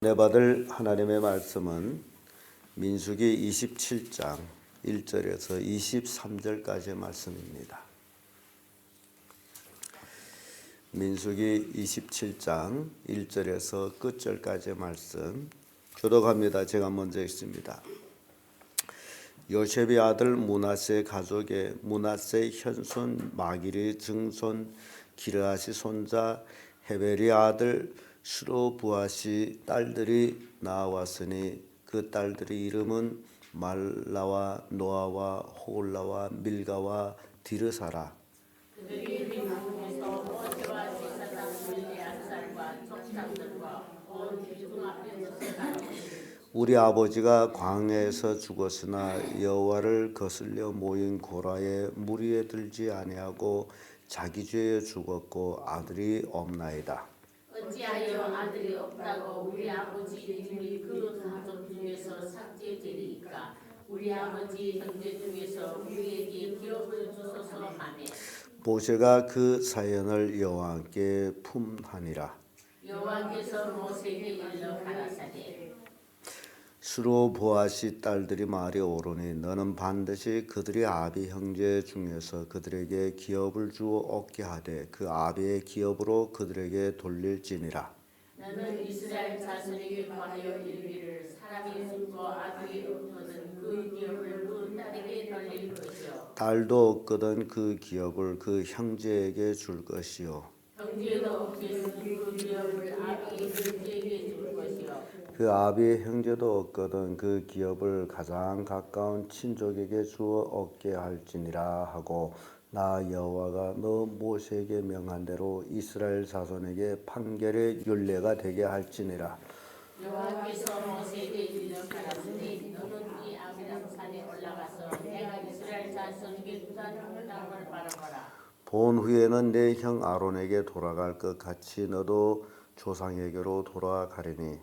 내 받을 하나님의 말씀은 민수기 27장 1절에서 23절까지의 말씀입니다. 민수기 27장 1절에서 끝절까지의 말씀 교독합니다. 제가 먼저 읽습니다. 요셉의 아들 문하세 가족의 문하세 현손 마기리 증손 기르아시 손자 헤벨이 아들 스로부아시 딸들이 나왔으니 그 딸들의 이름은 말라와 노아와 호글라와 밀가와 디르사라 우리 아버지가 광야에서 죽었으나 여호와를 거슬려 모인 고라에 무리에 들지 아니하고 자기 죄에 죽었고 아들이 없나이다. 어찌하여 아들이 없다고 우리 아버지 이름이 그 가족 중에서 삭제되리이까? 우리 아버지 형제 중에서 우리에게 기업을 주소서 하매 모세가 그 사연을 여호와께 품하니라. 여호와께서 모세에게 일러 가라사대 수로 보아시 딸들이 말이 오르니 너는 반드시 그들의 아비 형제 중에서 그들에게 기업을 주어 얻게 하되 그 아비의 기업으로 그들에게 돌릴지니라. 너는 이스라엘 자손에게 구하여 이르기를 사람이 죽고 아들이 없거든 그 기업을 그 딸에게 돌릴 것이요 딸도 없거든 그 기업을 그 형제에게 줄 것이요. 형제도 없거든 그 기업을 아비 형제에게 줄 것이요 그 아비의 형제도 없거든 그 기업을 가장 가까운 친족에게 주어 얻게 할지니라 하고 나 여호와가 너 모세에게 명한 대로 이스라엘 자손에게 판결의 율례가 되게 할지니라. 여호와께서 모세에게 일러 가라사대 너는 이 아비람 산에 올라가서 내가 이스라엘 자손에게 주다는 땅을 바라보라. 본 후에는 내 형 아론에게 돌아갈 것 같이 너도 조상에게로 돌아가리니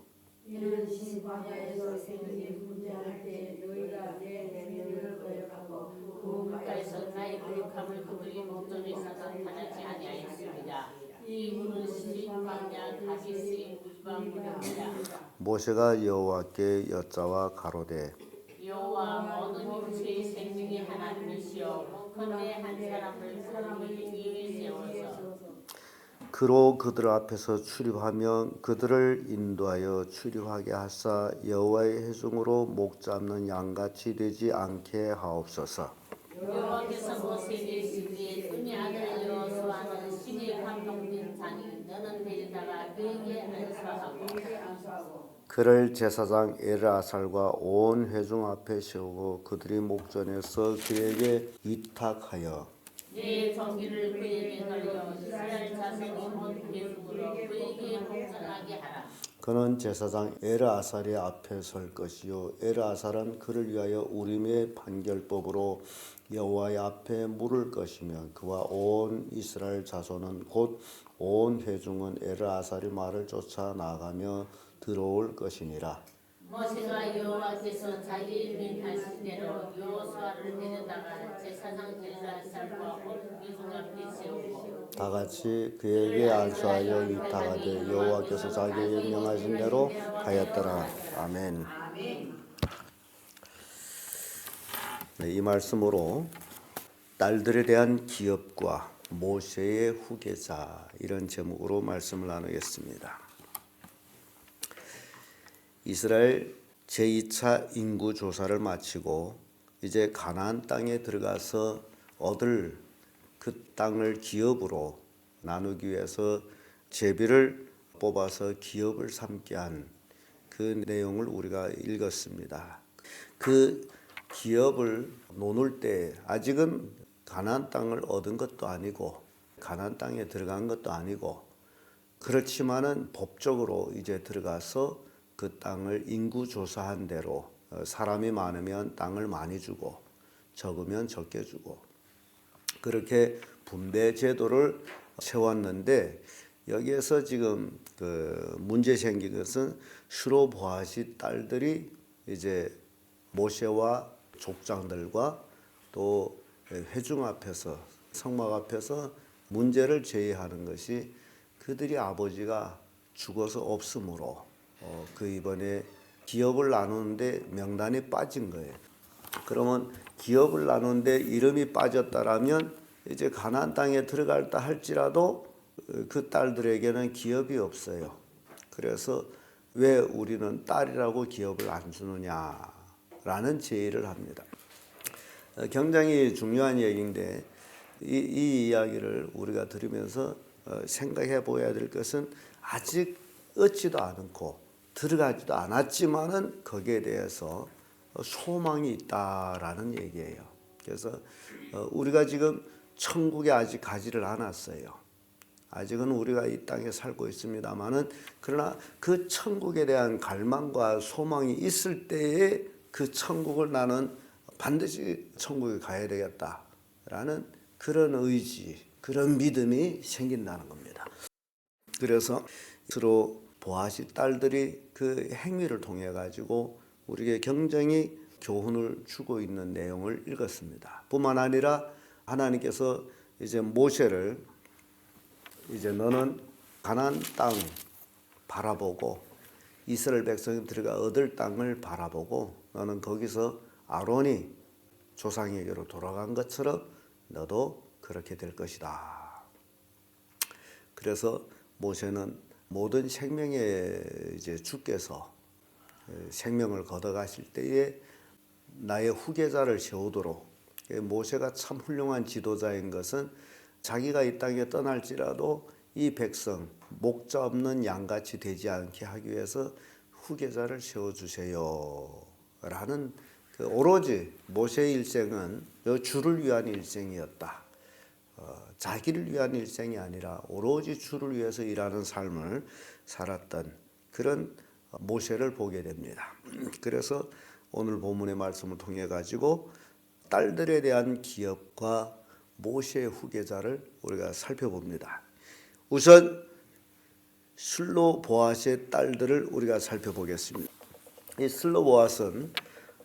이는 신광야에서 생긴 문제할 때 너희가 내 내면을 거역하고 그 가까이서 나의 거룩함을 그들이 목전에 사탄하지 아니하였습니다. 이 물은 시방야 가시스의 무방물입니다 모세가 여호와께 여짜와 가로되 여호와 모든 육체의 생명의 하나님이시여 건대 한 사람을 사람을 위에 세워서 그로 그들 앞에서 출입하며 그들을 인도하여 출입하게 하사 여호와의 회중으로 목 잡는 양같이 되지 않게 하옵소서. 여호와께서 모세에게 이르시되 그의 아들 여호수아는 신의 감동된 자니 너는 데리다가 그에게 안수하고 그를 제사장 에르아살과 온 회중 앞에 세우고 그들이 목전에서 그에게 위탁하여 내 정기를 그에게 돌려 이스라엘 자손이 온 계속으로 그에게 복전하게 하라. 그는 제사장 에르아살의 앞에 설 것이요. 에르아살은 그를 위하여 우림의 판결법으로 여호와의 앞에 물을 것이며 그와 온 이스라엘 자손은 곧 온 회중은 에르아살의 말을 쫓아 나가며 들어올 것이니라 모세가 여호와께서 자기 명하신 대로 여호수아를 데려다가 제사장 온 계속 앞에 세우고 다 같이 그에게 안수하여 위탁하되 여호와께서 자기에게 명하신 대로 하였더라 아멘. 네, 이 말씀으로 딸들에 대한 기업과 모세의 후계자 이런 제목으로 말씀을 나누겠습니다. 이스라엘 제2차 인구 조사를 마치고 이제 가나안 땅에 들어가서 얻을 그 땅을 기업으로 나누기 위해서 제비를 뽑아서 기업을 삼게 한 그 내용을 우리가 읽었습니다. 그 기업을 나눌 때 아직은 가나안 땅을 얻은 것도 아니고 가나안 땅에 들어간 것도 아니고 그렇지만은 법적으로 이제 들어가서 그 땅을 인구 조사한 대로 어, 사람이 많으면 땅을 많이 주고 적으면 적게 주고 그렇게 분배 제도를 세웠는데 여기에서 지금 그 문제 생긴 것은 슈로보아시 딸들이 이제 모세와 족장들과 또 회중 앞에서 성막 앞에서 문제를 제기하는 것이 그들이 아버지가 죽어서 없으므로 어, 그 이번에 기업을 나누는데 명단이 빠진 거예요. 그러면 기업을 나누는데 이름이 빠졌다라면 이제 가나안 땅에 들어갈다 할지라도 어, 그 딸들에게는 기업이 없어요. 그래서 왜 우리는 딸이라고 기업을 안 주느냐라는 제의를 합니다. 어, 굉장히 중요한 얘기인데 이, 이 이야기를 우리가 들으면서 어, 생각해 보아야 될 것은 아직 얻지도 않고 들어가지도 않았지만은 거기에 대해서 어, 소망이 있다라는 얘기예요. 그래서 어, 우리가 지금 천국에 아직 가지를 않았어요. 아직은 우리가 이 땅에 살고 있습니다만은 그러나 그 천국에 대한 갈망과 소망이 있을 때에 그 천국을 나는 반드시 천국에 가야 되겠다라는 그런 의지, 그런 믿음이 생긴다는 겁니다. 그래서 서로 보아시 딸들이 그 행위를 통해 가지고 우리에게 굉장히 교훈을 주고 있는 내용을 읽었습니다. 뿐만 아니라 하나님께서 이제 모세를 이제 너는 가나안 땅 바라보고 이스라엘 백성이 들어가 얻을 땅을 바라보고 너는 거기서 아론이 조상에게로 돌아간 것처럼 너도 그렇게 될 것이다. 그래서 모세는 모든 생명의 이제 주께서 생명을 걷어가실 때에 나의 후계자를 세우도록 모세가 참 훌륭한 지도자인 것은 자기가 이 땅에 떠날지라도 이 백성 목자 없는 양같이 되지 않게 하기 위해서 후계자를 세워 주세요 라는 그 오로지 모세의 일생은 요 주를 위한 일생이었다. 어, 자기를 위한 일생이 아니라 오로지 주를 위해서 일하는 삶을 살았던 그런 모세를 보게 됩니다. 그래서 오늘 본문의 말씀을 통해 가지고 딸들에 대한 기업과 모세의 후계자를 우리가 살펴봅니다. 우선 슬로 보아스의 딸들을 우리가 살펴보겠습니다. 이 슬로 보아스는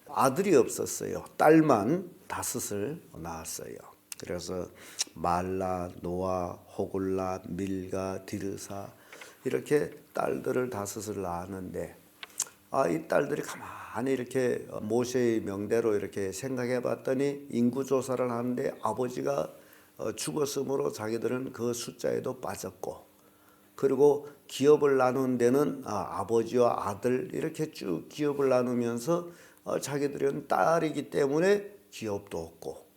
아들이 없었어요. 딸만 다섯을 낳았어요. 그래서 말라, 노아, 호골라, 밀가, 디르사 이렇게 딸들을 다섯을 낳았는데 아, 이 딸들이 가만히 이렇게 모세의 명대로 이렇게 생각해 봤더니 인구 조사를 하는데 아버지가 어, 죽었으므로 자기들은 그 숫자에도 빠졌고 그리고 기업을 나눈 데는 아, 아버지와 아들 이렇게 쭉 기업을 나누면서 어, 자기들은 딸이기 때문에 기업도 없고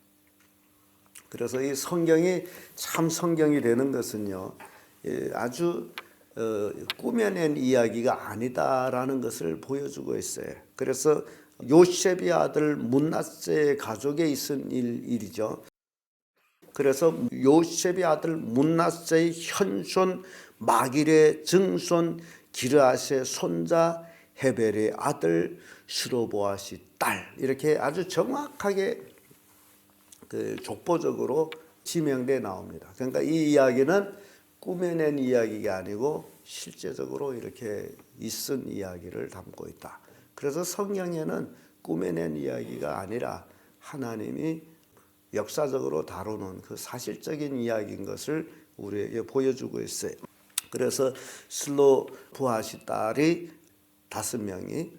그래서 이 성경이 참 성경이 되는 것은요 예, 아주 어, 꾸며낸 이야기가 아니다라는 것을 보여주고 있어요. 그래서 요셉의 아들 문나세의 가족에 있은 일, 일이죠. 그래서 요셉의 아들 문나세의 현손 마길의 증손 기르아스의 손자 헤벨의 아들 스로보아시 딸 이렇게 아주 정확하게 그 족보적으로 지명돼 나옵니다. 그러니까 이 이야기는 꾸며낸 이야기가 아니고 실제적으로 이렇게 있은 이야기를 담고 있다. 그래서 성경에는 꾸며낸 이야기가 아니라 하나님이 역사적으로 다루는 그 사실적인 이야기인 것을 우리에게 보여주고 있어요. 그래서 슬로 부하시 딸이 다섯 명이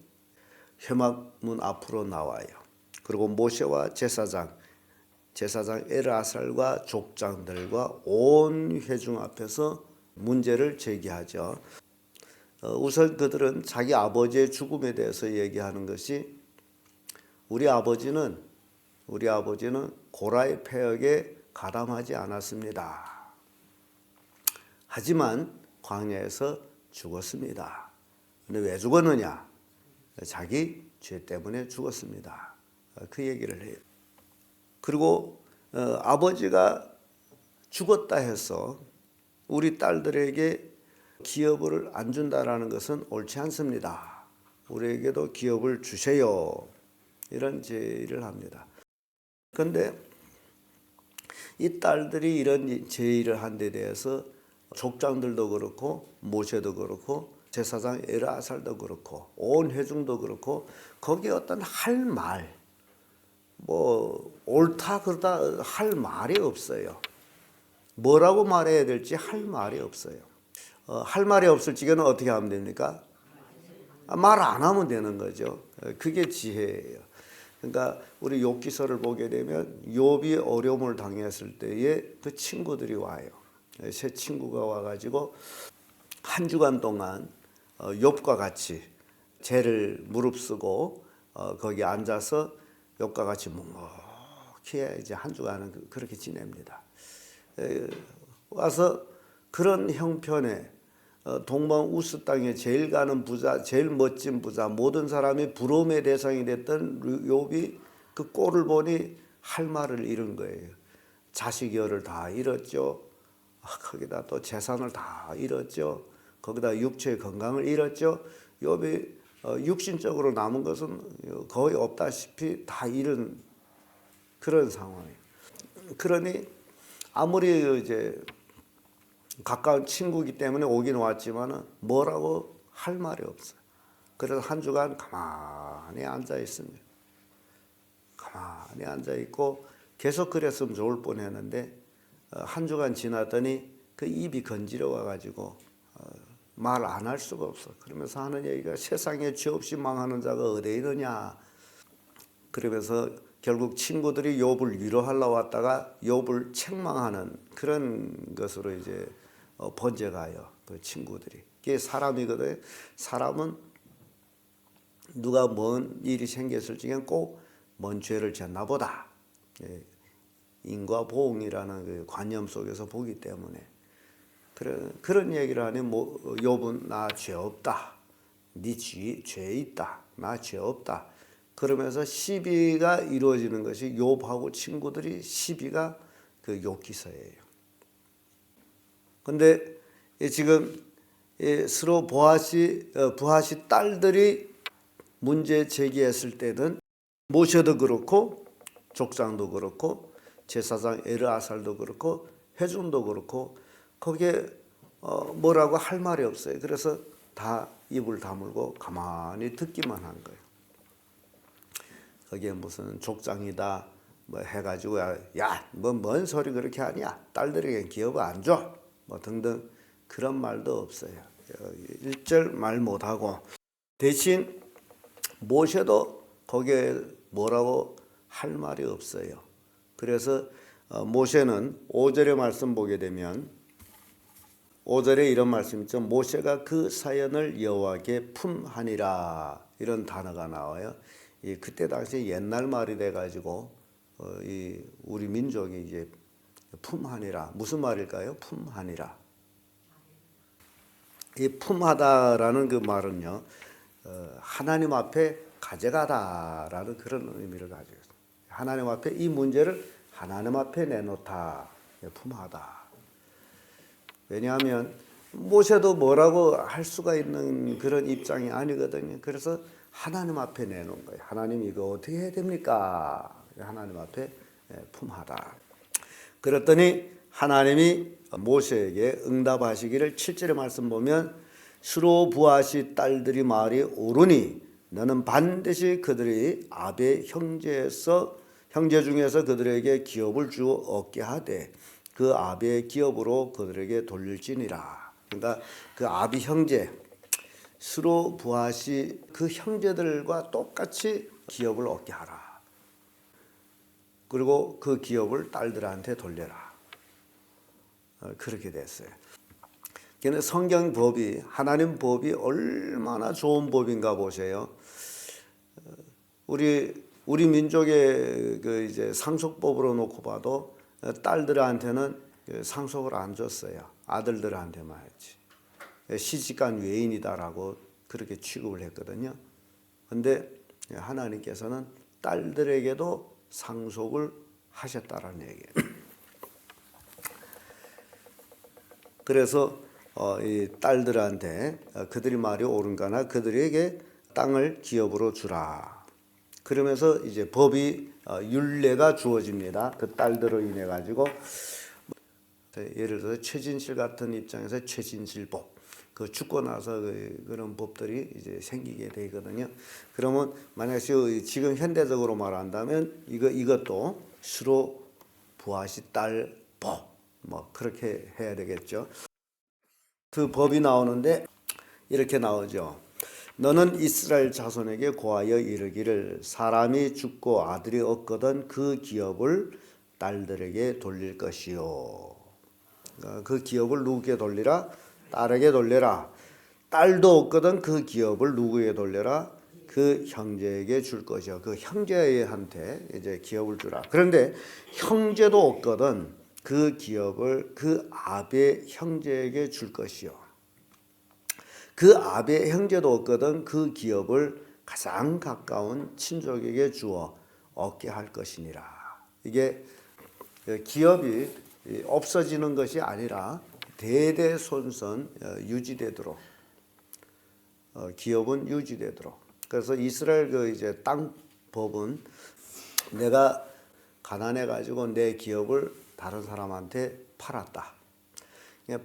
회막문 앞으로 나와요. 그리고 모세와 제사장, 제사장 에르아살과 족장들과 온 회중 앞에서 문제를 제기하죠. 어, 우선 그들은 자기 아버지의 죽음에 대해서 얘기하는 것이 우리 아버지는 우리 아버지는 고라의 폐역에 가담하지 않았습니다. 하지만 광야에서 죽었습니다. 근데 왜 죽었느냐? 자기 죄 때문에 죽었습니다. 어, 그 얘기를 해요. 그리고 어, 아버지가 죽었다 해서 우리 딸들에게 기업을 안 준다라는 것은 옳지 않습니다. 우리에게도 기업을 주세요. 이런 제의를 합니다. 그런데 이 딸들이 이런 제의를 한 데 대해서 족장들도 그렇고 모세도 그렇고 제사장 에라살도 그렇고 온 회중도 그렇고 거기에 어떤 할 말, 뭐 옳다 그러다 할 말이 없어요. 뭐라고 말해야 될지 할 말이 없어요. 어, 할 말이 없을 적에는 어떻게 하면 됩니까? 말안 하면 되는 거죠. 어, 그게 지혜예요. 그러니까 우리 욥기서를 보게 되면 욥이 어려움을 당했을 때에 그 친구들이 와요. 새 친구가 와가지고 한 주간 동안 어, 욥과 같이 죄를 무릅쓰고 어, 거기 앉아서 욥과 같이 묵묵 히 이제 한 주간은 그- 그렇게 지냅니다. 에, 와서 그런 형편에 어, 동방 우스 땅에 제일 가는 부자, 제일 멋진 부자, 모든 사람이 부러움의 대상이 됐던 루- 욥이 그 꼴을 보니 할 말을 잃은 거예요. 자식 열을 다 잃었죠. 아, 거기다 또 재산을 다 잃었죠. 거기다 육체의 건강을 잃었죠. 욥이 어, 육신적으로 남은 것은 거의 없다시피 다 잃은 그런 상황이에요. 그러니 아무리 이제 가까운 친구이기 때문에 오긴 왔지만은 뭐라고 할 말이 없어요. 그래서 한 주간 가만히 앉아 있습니다. 가만히 앉아 있고 계속 그랬으면 좋을 뻔했는데 어, 한 주간 지났더니 그 입이 건지러워 가지고 말 안 할 수가 없어. 그러면서 하는 얘기가 세상에 죄 없이 망하는 자가 어디 있느냐. 그러면서 결국 친구들이 욥을 위로하러 왔다가 욥을 책망하는 그런 것으로 이제 어, 번져가요. 그 친구들이. 이게 사람이거든. 사람은 누가 뭔 일이 생겼을 적엔 꼭 뭔 죄를 졌나 보다. 예, 인과 보응이라는 그 관념 속에서 보기 때문에 그런 그런 얘기를 하니 뭐 욥은 나 죄 없다. 네 죄 죄 있다. 나 죄 없다. 그러면서 시비가 이루어지는 것이 욥하고 친구들이 시비가 그 욥기서예요. 근데 이 지금 이 스로 보아시 어, 부하시 딸들이 문제 제기했을 때는 모셔도 그렇고 족장도 그렇고 제사장 에르아살도 그렇고 회중도 그렇고 거기에 어, 뭐라고 할 말이 없어요. 그래서 다 입을 다물고 가만히 듣기만 한 거예요. 거기에 무슨 족장이다 뭐 해가지고 야뭐 뭔 소리 그렇게 하냐 딸들에게 기업 안줘 뭐 등등 그런 말도 없어요. 어, 일절 말 못하고 대신 모셔도 거기에 뭐라고 할 말이 없어요. 그래서 어, 모세는 5절의 말씀 보게 되면 5절에 이런 말씀 있죠. 모세가 그 사연을 여호와께 품하니라 이런 단어가 나와요. 이 그때 당시 옛날 말이 돼 가지고 어, 이 우리 민족이 이제 품하니라 무슨 말일까요? 품하니라. 이 품하다라는 그 말은요. 어, 하나님 앞에 가져가다라는 그런 의미를 가지고 있습니다. 하나님 앞에 이 문제를 하나님 앞에 내놓다. 예, 품하다. 왜냐하면 모세도 뭐라고 할 수가 있는 그런 입장이 아니거든요. 그래서 하나님 앞에 내놓은 거예요. 하나님 이거 어떻게 해야 됩니까? 하나님 앞에 예, 품하다. 그랬더니 하나님이 모세에게 응답하시기를 7절의 말씀 보면 수로 부하시 딸들이 말이 옳으니 너는 반드시 그들이 아베 형제에서 형제 중에서 그들에게 기업을 주어 얻게 하되 그 아비의 기업으로 그들에게 돌릴지니라. 그러니까 그 아비 형제 스로 부하시 그 형제들과 똑같이 기업을 얻게 하라. 그리고 그 기업을 딸들한테 돌려라. 어, 그렇게 됐어요. 근데 성경 법이 하나님 법이 얼마나 좋은 법인가 보세요. 어, 우리 우리 민족의 그 이제 상속법으로 놓고 봐도 어, 딸들한테는 그 상속을 안 줬어요. 아들들한테만 했지. 시집간 외인이다라고 그렇게 취급을 했거든요. 근데 하나님께서는 딸들에게도 상속을 하셨다라는 얘기예요. 그래서 어, 이 딸들한테 어, 그들이 말이 옳은가나 그들에게 땅을 기업으로 주라. 그러면서 이제 법이 어, 율례가 주어집니다. 그 딸들로 인해 가지고 예를 들어서 최진실 같은 입장에서 최진실법 그 죽고 나서 그, 그런 법들이 이제 생기게 되거든요. 그러면 만약 지금 현대적으로 말한다면 이거 이것도 수로 부하시 딸법 뭐 그렇게 해야 되겠죠. 그 법이 나오는데 이렇게 나오죠. 너는 이스라엘 자손에게 고하여 이르기를 사람이 죽고 아들이 없거든 그 기업을 딸들에게 돌릴 것이요. 그러니까 그 기업을 누구에게 돌리라? 딸에게 돌려라. 딸도 없거든 그 기업을 누구에게 돌려라? 그 형제에게 줄 것이요. 그 형제한테 이제 기업을 주라. 그런데 형제도 없거든 그 기업을 그 아베 형제에게 줄 것이요. 그 아베 형제도 없거든 그 기업을 가장 가까운 친족에게 주어 얻게 할 것이니라. 이게 기업이 없어지는 것이 아니라 대대손손 어, 유지되도록 어, 기업은 유지되도록. 그래서 이스라엘 그 이제 땅 법은 내가 가난해 가지고 내 기업을 다른 사람한테 팔았다.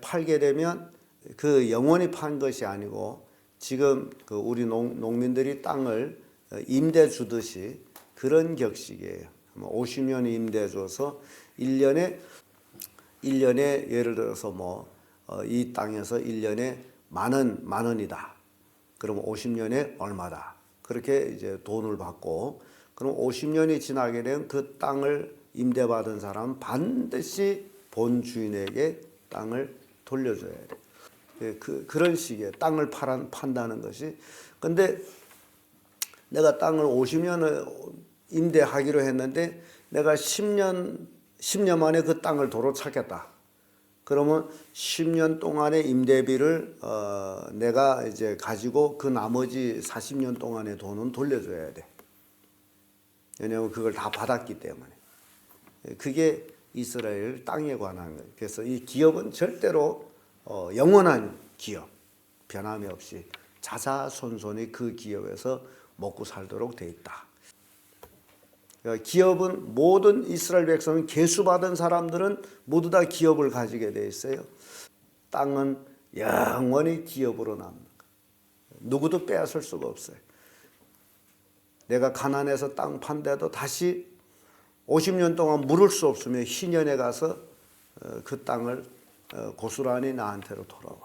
팔게 되면 그 영원히 판 것이 아니고 지금 그 우리 농, 농민들이 땅을 어, 임대 주듯이 그런 격식이에요. 50년 임대 줘서 1년에 1년에 예를 들어서 뭐 이 땅에서 1년에 만 원, 만 원이다. 그럼 50년에 얼마다. 그렇게 이제 돈을 받고 그럼 50년이 지나게 되면 그 땅을 임대받은 사람은 반드시 본 주인에게 땅을 돌려줘야 돼. 예, 그 그런 식의 땅을 팔아, 판다는 것이. 근데 내가 땅을 50년을 임대하기로 했는데 내가 10년 10년 만에 그 땅을 도로 찾겠다. 그러면 10년 동안의 임대비를 어, 내가 이제 가지고 그 나머지 40년 동안의 돈은 돌려줘야 돼. 왜냐하면 그걸 다 받았기 때문에. 예, 그게 이스라엘 땅에 관한 거예요. 그래서 이 기업은 절대로 어, 영원한 기업, 변함이 없이 자자손손이 그 기업에서 먹고 살도록 돼 있다. 그러니까 기업은 모든 이스라엘 백성은 계수받은 사람들은 모두 다 기업을 가지게 돼 있어요. 땅은 영원히 기업으로 남는 거. 누구도 빼앗을 수가 없어요. 내가 가난해서 땅 판데도 다시 50년 동안 물을 수 없으면 희년에 가서 어, 그 땅을 어, 고스란히 나한테로 돌아와.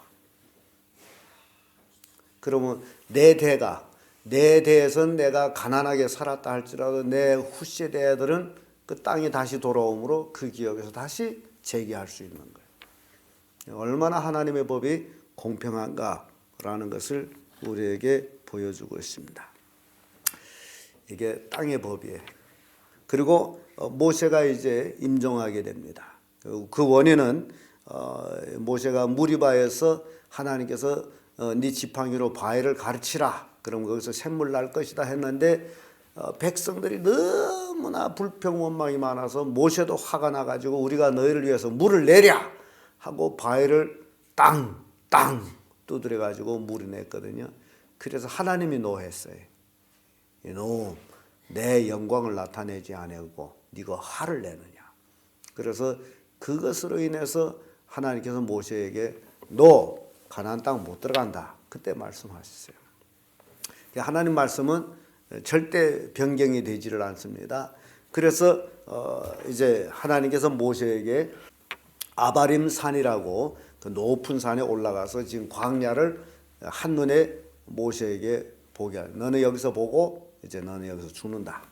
그러면 내 대가 내 대에선 내가 가난하게 살았다 할지라도 내 후세대들은 그 땅이 다시 돌아오므로 그 기업에서 다시 재기할 수 있는 거예요. 얼마나 하나님의 법이 공평한가라는 것을 우리에게 보여주고 있습니다. 이게 땅의 법이에요. 그리고 어, 모세가 이제 임종하게 됩니다. 그- 그 원인은 어, 모세가 무리바에서 하나님께서 어, 네 지팡이로 바위를 가르치라. 그럼 거기서 샘물 날 것이다 했는데 어, 백성들이 너무나 불평 원망이 많아서 모세도 화가 나가지고 우리가 너희를 위해서 물을 내랴 하고 바위를 땅땅 두드려 가지고 물이 냈거든요. 그래서 하나님이 노했어요. 이놈 내 영광을 나타내지 아니하고 네가 화를 내느냐. 그래서 그것으로 인해서 하나님께서 모세에게 너 가나안 땅 못 들어간다. 그때 말씀하셨어요. 하나님 말씀은 절대 변경이 되지를 않습니다. 그래서 어 이제 하나님께서 모세에게 아바림 산이라고 그 높은 산에 올라가서 지금 광야를 한눈에 모세에게 보게 하. 너는 여기서 보고 이제 너는 여기서 죽는다.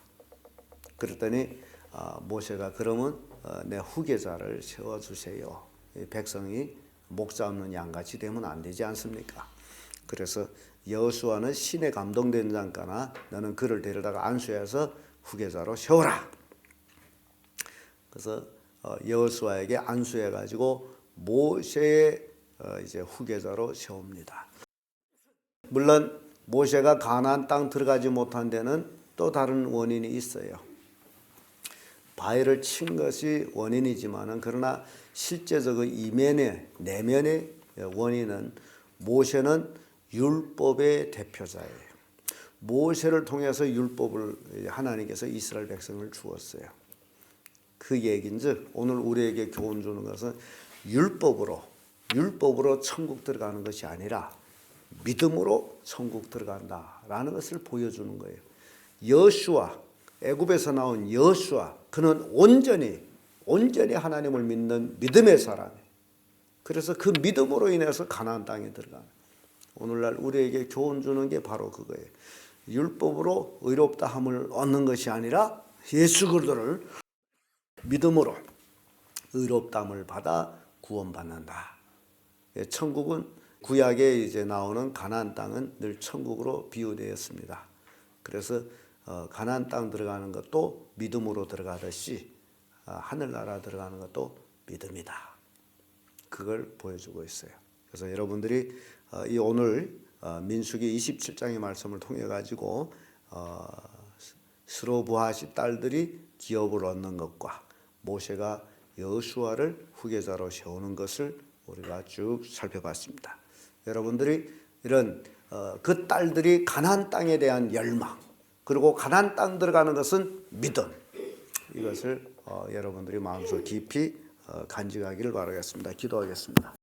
그랬더니 아, 모세가 그러면 어, 내 후계자를 세워 주세요. 이 백성이 목자 없는 양같이 되면 안 되지 않습니까? 그래서 여수아는 신에 감동된 자니까 너는 그를 데려다가 안수해서 후계자로 세워라. 그래서 어, 여호수아에게 안수해 가지고 모세의 어, 이제 후계자로 세웁니다. 물론 모세가 가나안 땅 들어가지 못한 데는 또 다른 원인이 있어요. 바위를 친 것이 원인이지만은 그러나 실제적인 이면의 내면의 원인은 모세는 율법의 대표자예요. 모세를 통해서 율법을 하나님께서 이스라엘 백성을 주었어요. 그 얘긴즉 오늘 우리에게 교훈 주는 것은 율법으로 율법으로 천국 들어가는 것이 아니라 믿음으로 천국 들어간다라는 것을 보여주는 거예요. 여수아 애굽에서 나온 여수아 그는 온전히 온전히 하나님을 믿는 믿음의 사람이에요. 그래서 그 믿음으로 인해서 가나안 땅에 들어가는. 오늘날 우리에게 교훈 주는 게 바로 그거예요. 율법으로 의롭다 함을 얻는 것이 아니라 예수 그리스도를 믿음으로 의롭다 함을 받아 구원받는다. 예, 천국은 구약에 이제 나오는 가나안 땅은 늘 천국으로 비유되었습니다. 그래서 어, 가나안 땅 들어가는 것도 믿음으로 들어가듯이 아, 하늘나라 들어가는 것도 믿음이다. 그걸 보여주고 있어요. 그래서 여러분들이 어, 이 오늘 어, 민수기 27장의 말씀을 통해 가지고 어, 스로부하시 딸들이 기업을 얻는 것과 모세가 여수아를 후계자로 세우는 것을 우리가 쭉 살펴봤습니다. 여러분들이 이런 어, 그 딸들이 가나안 땅에 대한 열망 그리고 가나안 땅 들어가는 것은 믿음 이것을 어, 여러분들이 마음속 깊이 어, 간직하기를 바라겠습니다. 기도하겠습니다.